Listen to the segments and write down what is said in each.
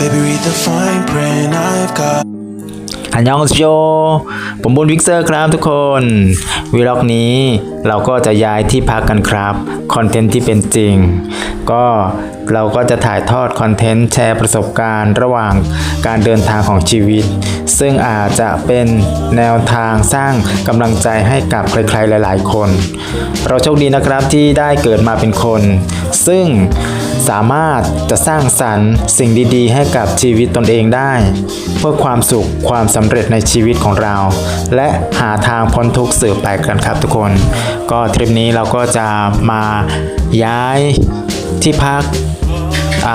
Baby, read the fine print I've got. อันยองโย ผมบุญวิกเซอร์ครับทุกคน วีล็อกนี้เราก็จะย้ายที่พักกันครับ คอนเทนต์ที่เป็นจริง ก็เราก็จะถ่ายทอดคอนเทนต์แชร์ประสบการณ์ระหว่างการเดินทางของชีวิต ซึ่งอาจจะเป็นแนวทางสร้างกำลังใจให้กับใครๆหลาย ๆ คน เราโชคดีนะครับที่ได้เกิดมาเป็นคน ซึ่ง สามารถจะสร้างสรรค์สิ่งดีๆ ให้กับชีวิตตนเองได้ เพื่อความสุขความสำเร็จในชีวิตของเรา และหาทางพ้นทุกข์สืบไปกันครับทุกคน ก็ทริปนี้เราก็จะมาย้ายที่พัก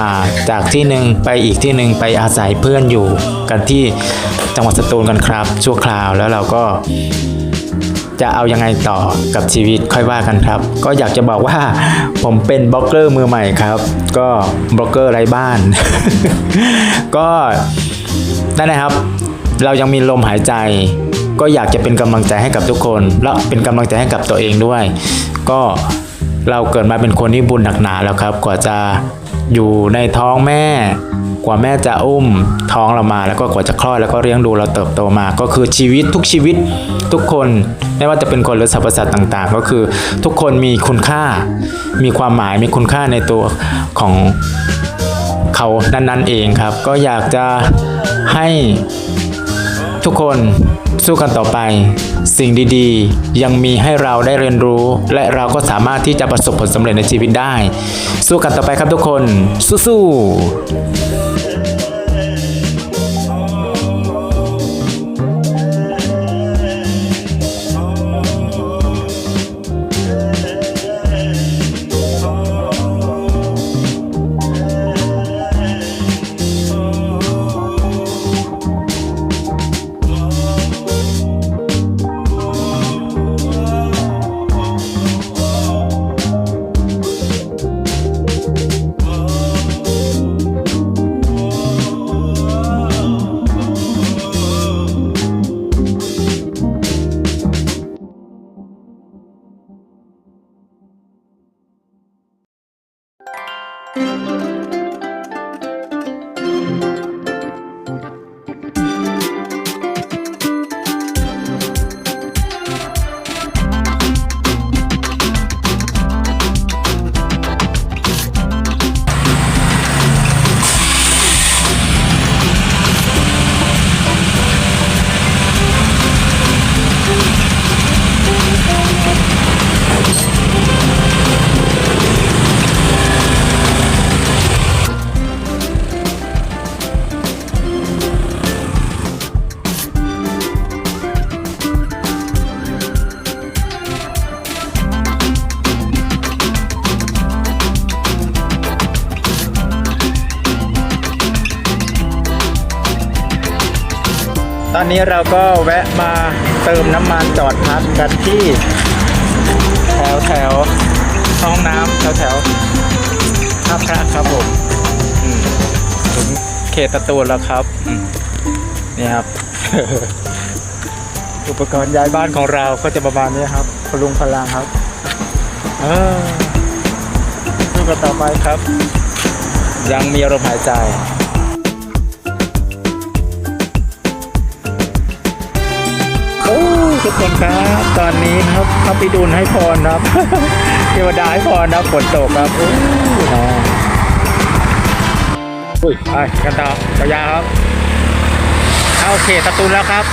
าจากที่หนึ่งไปอีกที่หนึ่งไปอาศัยเพื่อนอยู่กันที่จังหวัดสตูลกันครับ ชั่วคราวแล้วเราก็ จะเอายังไงต่อกับชีวิตค่อยว่ากันครับ ก็อยากจะบอกว่าผมเป็นบล็อกเกอร์มือใหม่ครับ ก็บล็อกเกอร์ไร้บ้าน ก็นั่นนะครับ เรายังมีลมหายใจ ก็อยากจะเป็นกำลังใจให้กับทุกคน และเป็นกำลังใจให้กับตัวเองด้วย ก็เราเกิดมาเป็นคนที่บุญหนักหนาแล้วครับ กว่าจะ อยู่ในท้องแม่ กว่าแม่จะอุ้มท้องเรามาแล้วก็กว่าจะคลอดแล้วก็เลี้ยงดูเราเติบโตมา ก็คือชีวิตทุกชีวิตทุกคนไม่ว่าจะเป็นคนหรือสรรพสัตว์ต่างๆ ก็คือทุกคนมีคุณค่า มีความหมายมีคุณค่าในตัวของเขานั้นๆเองครับ ก็อยากจะให้ ทุกคนสู้กันต่อไป สิ่งดีๆ ยังมีให้เราได้เรียนรู้ และเราก็สามารถที่จะประสบผลสำเร็จในชีวิตได้ สู้กันต่อไปครับทุกคน สู้ๆ ตอนนี้เราก็แวะมาเติมน้ำมันจอดพักกันที่ แถวแถวห้องน้ำแถวแถวท่าพระครับผมอืมถึงเขตตะตูนแล้วครับนี่ครับ อุปกรณ์ย้ายบ้านของเราก็จะประมาณนี้ครับพลุงพลังครับเออสู้กันต่อไปครับ ยังมีอารมณ์หายใจ ทุกคนครับ ตอนนี้ครับพระพิดุลให้พรครับเทวดาให้พรนะฝนตกครับโอ้อ่าอุ้ยไปกันต่อยาวๆครับเข้าเขตสตูลแล้วครับ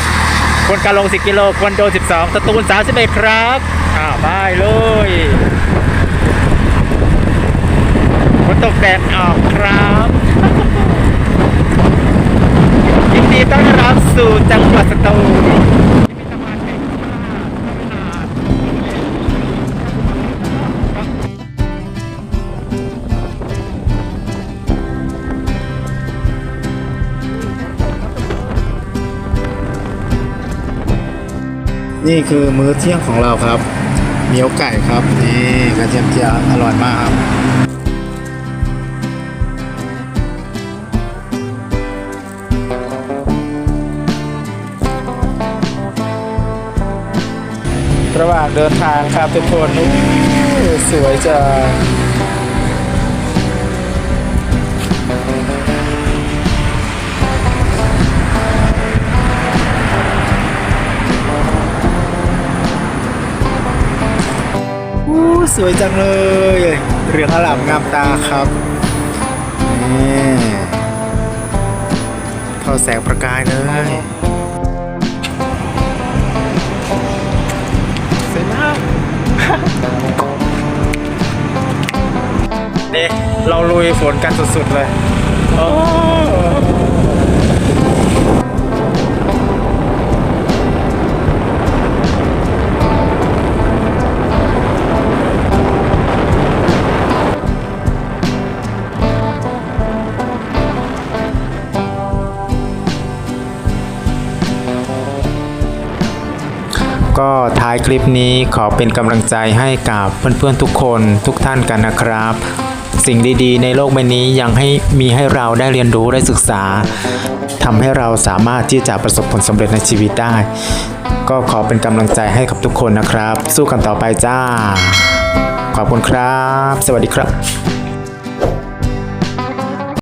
คนกาลง 10 กิโลคนโดน 12สตูล 31 ครับอ่าไปเลยฝนตกแดดออกครับ นี่คือมื้อเที่ยงของเราครับเมี๊ยวไก่ครับนี่กระเทียมเจียวอร่อยมากครับระหว่างเดินทางครับทุกคนสวยจัง สวยจังเลยเรืองอลามงามตาครับนี่เข้าแสงประกายเลยสวยมากนี่เราลุยฝนกันสุดๆเลยโอ้ ก็ท้ายคลิปนี้ขอเป็นกำลังใจให้กับเพื่อนๆทุกคนทุกท่านกันนะครับ สิ่งดีๆ ในโลกใบนี้ยังให้มีให้เราได้เรียนรู้ได้ศึกษาทำให้เราสามารถที่จะประสบผลสำเร็จในชีวิตได้ ก็ขอเป็นกำลังใจให้กับทุกคนนะครับ สู้กันต่อไปจ้า ขอบคุณครับ สวัสดีครับ